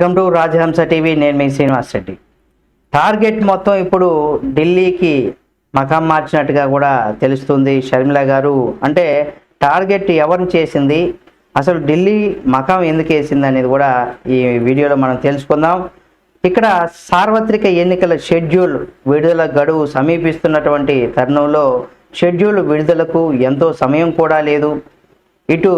Welcome to రాజహంస TV. నేను మీ Srinivas Reddy. Target మొత్తం ఇప్పుడు ఢిల్లీకి మకాం మార్చినట్టుగా కూడా తెలుస్తుంది. షర్మిల గారు అంటే టార్గెట్ ఎవరిని చేసింది? అసలు ఢిల్లీ మకాం ఎందుకు వేసింది అనేది కూడా ఈ వీడియోలో మనం తెలుసుకుందాం. ఇక్కడ సార్వత్రిక ఎన్నికల షెడ్యూల్ విడుదల గడువు సమీపిస్తున్నటువంటి తరుణంలో షెడ్యూల్ విడుదలకు ఎంతో సమయం కూడా లేదు. ఇటు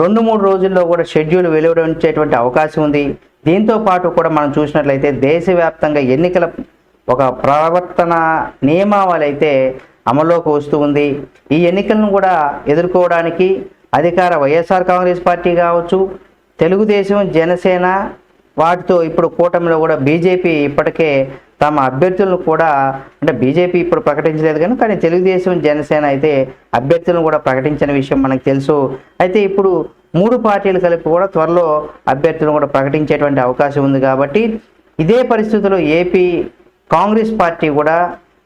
రెండు మూడు రోజుల్లో కూడా షెడ్యూల్ వెలువడించేటువంటి అవకాశం ఉంది. దీంతో పాటు కూడా మనం చూసినట్లయితే దేశవ్యాప్తంగా ఎన్నికల ఒక ప్రవర్తన నియమావళి అయితే అమల్లోకి వస్తూ ఉంది. ఈ ఎన్నికలను కూడా ఎదుర్కోవడానికి అధికార వైఎస్ఆర్ కాంగ్రెస్ పార్టీ కావచ్చు తెలుగుదేశం జనసేన వాటితో ఇప్పుడు కూటమిలో కూడా బీజేపీ ఇప్పటికే తమ అభ్యర్థులను కూడా అంటే బీజేపీ ఇప్పుడు ప్రకటించలేదు కానీ కానీ తెలుగుదేశం జనసేన అయితే అభ్యర్థులను కూడా ప్రకటించిన విషయం మనకు తెలుసు. అయితే ఇప్పుడు మూడు పార్టీలు కలిపి కూడా త్వరలో అభ్యర్థులను కూడా ప్రకటించేటువంటి అవకాశం ఉంది కాబట్టి ఇదే పరిస్థితుల్లో ఏపీ కాంగ్రెస్ పార్టీ కూడా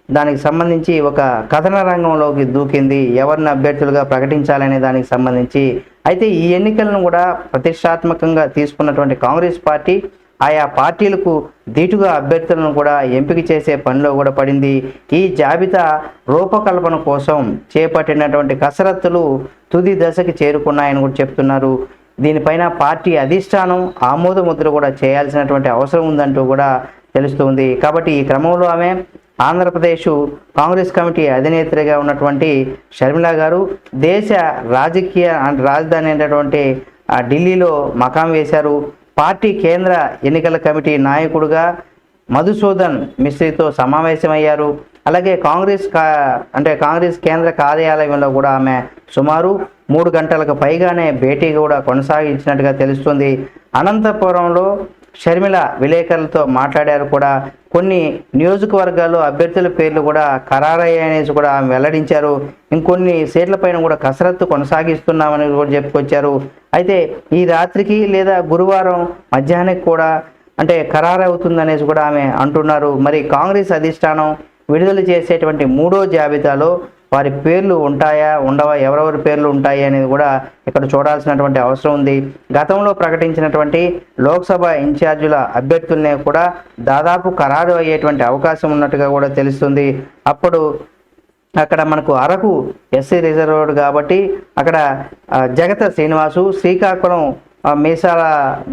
దానికి సంబంధించి ఒక కథన రంగంలోకి దూకింది. ఎవరిని అభ్యర్థులుగా ప్రకటించాలనే దానికి సంబంధించి. అయితే ఈ ఎన్నికలను కూడా ప్రతిష్టాత్మకంగా తీసుకున్నటువంటి కాంగ్రెస్ పార్టీ ఆయా పార్టీలకు ధీటుగా అభ్యర్థులను కూడా ఎంపిక చేసే పనిలో కూడా పడింది. ఈ జాబితా రూపకల్పన కోసం చేపట్టినటువంటి కసరత్తులు తుది దశకి చేరుకున్నాయని కూడా చెప్తున్నారు. దీనిపైన పార్టీ అధిష్టానం ఆమోదముద్ర కూడా చేయాల్సినటువంటి అవసరం ఉందంటూ కూడా తెలుస్తుంది. కాబట్టి ఈ క్రమంలో ఆమె ఆంధ్రప్రదేశ్ కాంగ్రెస్ కమిటీ అధినేత్రిగా ఉన్నటువంటి షర్మిల గారు దేశ రాజకీయ రాజధాని అయినటువంటి ఆ ఢిల్లీలో మకాం వేశారు. పార్టీ కేంద్ర ఎన్నికల కమిటీ నాయకుడుగా మధుసూదన్ మిస్త్రితో సమావేశమయ్యారు. అలాగే కాంగ్రెస్ కా అంటే కాంగ్రెస్ కేంద్ర కార్యాలయంలో కూడా ఆమె సుమారు మూడు గంటలకు పైగానే భేటీ కూడా కొనసాగించినట్టుగా తెలుస్తుంది. అనంతపురంలో షర్మిల విలేకరులతో మాట్లాడారు కూడా కొన్ని నియోజకవర్గాల్లో అభ్యర్థుల పేర్లు కూడా ఖరారయ్యాయనేసి కూడా ఆమె వెల్లడించారు. ఇంకొన్ని సీట్లపైన కూడా కసరత్తు కొనసాగిస్తున్నామని కూడా చెప్పుకొచ్చారు. అయితే ఈ రాత్రికి లేదా గురువారం మధ్యాహ్నానికి కూడా అంటే ఖరారవుతుందనేసి కూడా ఆమె అంటున్నారు. మరి కాంగ్రెస్ అధిష్టానం విడుదల చేసేటువంటి మూడో జాబితాలో వారి పేర్లు ఉంటాయా ఉండవా ఎవరెవరి పేర్లు ఉంటాయి అనేది కూడా ఇక్కడ చూడాల్సినటువంటి అవసరం ఉంది. గతంలో ప్రకటించినటువంటి లోక్సభ ఇన్ఛార్జీల అభ్యర్థులనే కూడా దాదాపు ఖరారు అయ్యేటువంటి అవకాశం ఉన్నట్టుగా కూడా తెలుస్తుంది. అప్పుడు అక్కడ మనకు అరకు ఎస్సీ రిజర్వ్డ్ కాబట్టి అక్కడ జగత శ్రీనివాసు శ్రీకాకుళం మీసాల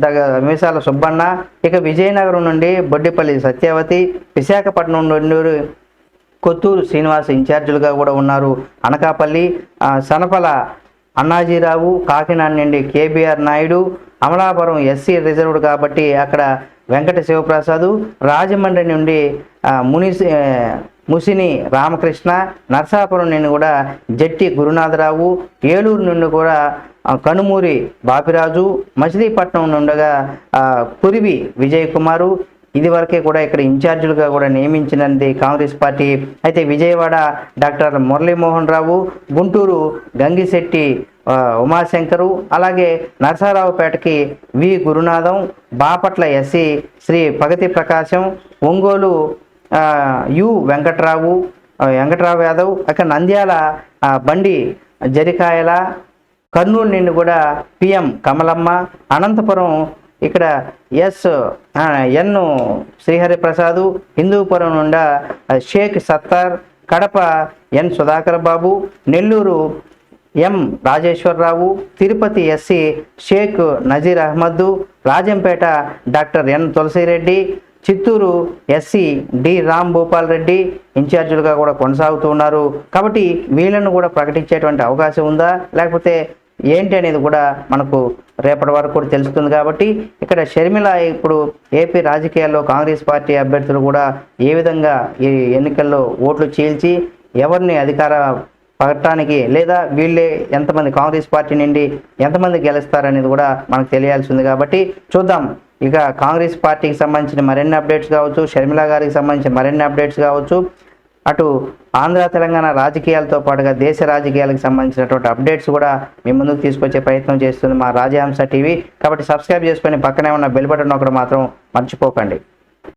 దగ్గర మీసాల సుబ్బన్న ఇక విజయనగరం నుండి బొడ్డిపల్లి సత్యవతి విశాఖపట్నం నుండి కొత్తూరు శ్రీనివాస్ ఇన్ఛార్జీలుగా కూడా ఉన్నారు. అనకాపల్లి సనపల అన్నాజీరావు కాకినాడ నుండి KBR Naidu Amalapuram SC reserved కాబట్టి అక్కడ వెంకట శివప్రసాదు రాజమండ్రి నుండి మునిసి ముని ముసిని రామకృష్ణ నర్సాపురం నుండి కూడా జట్టి గురునాథరావు ఏలూరు నుండి కూడా కనుమూరి బాపిరాజు మచిలీపట్నం నుండగా కురివి విజయ్ కుమారు ఇది వరకే కూడా ఇక్కడ ఇన్ఛార్జీలుగా కూడా నియమించినది కాంగ్రెస్ పార్టీ. అయితే విజయవాడ డాక్టర్ మురళీమోహన్ రావు గుంటూరు గంగిశెట్టి ఉమాశంకరు అలాగే నరసరావుపేటకి V Gurunatham Bapatla SC Shri Pagathi Prakasam Ongole U Venkatrao Venkatrao Yadav అక్కడ నంద్యాల బండి జరికాయల కర్నూలు నుండి కూడా పిఎం కమలమ్మ అనంతపురం ఇక్కడ S N N Srihariprasad Hindupur నుండా Sheikh Sattar Kadapa N Sudhakar Babu Nellore M Rajeswararao Tirupati SC Sheikh Nazeer Ahmed Rajampet doctor N Tulasireddy Chittoor SC D Ram Bhupal Reddy ఇన్ఛార్జీలుగా కూడా కొనసాగుతూ ఉన్నారు. కాబట్టి వీళ్ళను కూడా ప్రకటించేటువంటి అవకాశం ఉందా? లేకపోతే ఏంటి అనేది కూడా మనకు రేపటి వరకు కూడా తెలుస్తుంది కాబట్టి ఇక్కడ షర్మిల ఇప్పుడు ఏపీ రాజకీయాల్లో కాంగ్రెస్ పార్టీ అభ్యర్థులు కూడా ఏ విధంగా ఈ ఎన్నికల్లో ఓట్లు చీల్చి ఎవరిని అధికార పడటానికి లేదా వీళ్ళే ఎంతమంది కాంగ్రెస్ పార్టీ నుండి ఎంతమంది గెలుస్తారనేది కూడా మనకు తెలియాల్సి ఉంది కాబట్టి చూద్దాం. ఇక కాంగ్రెస్ పార్టీకి సంబంధించిన మరిన్ని అప్డేట్స్ కావచ్చు షర్మిల గారికి సంబంధించిన మరిన్ని అప్డేట్స్ కావచ్చు. అటు ఆంధ్ర తెలంగాణ రాజకీయాలతో పాటుగా దేశ రాజకీయాలకు సంబంధించినటువంటి అప్డేట్స్ కూడా మీ ముందుకు తీసుకొచ్చే ప్రయత్నం చేస్తుంది మా రాజహంస టీవీ. కాబట్టి సబ్స్క్రైబ్ చేసుకొని పక్కనే ఉన్న బెల్ బటన్ ఒకటి మాత్రం మర్చిపోకండి.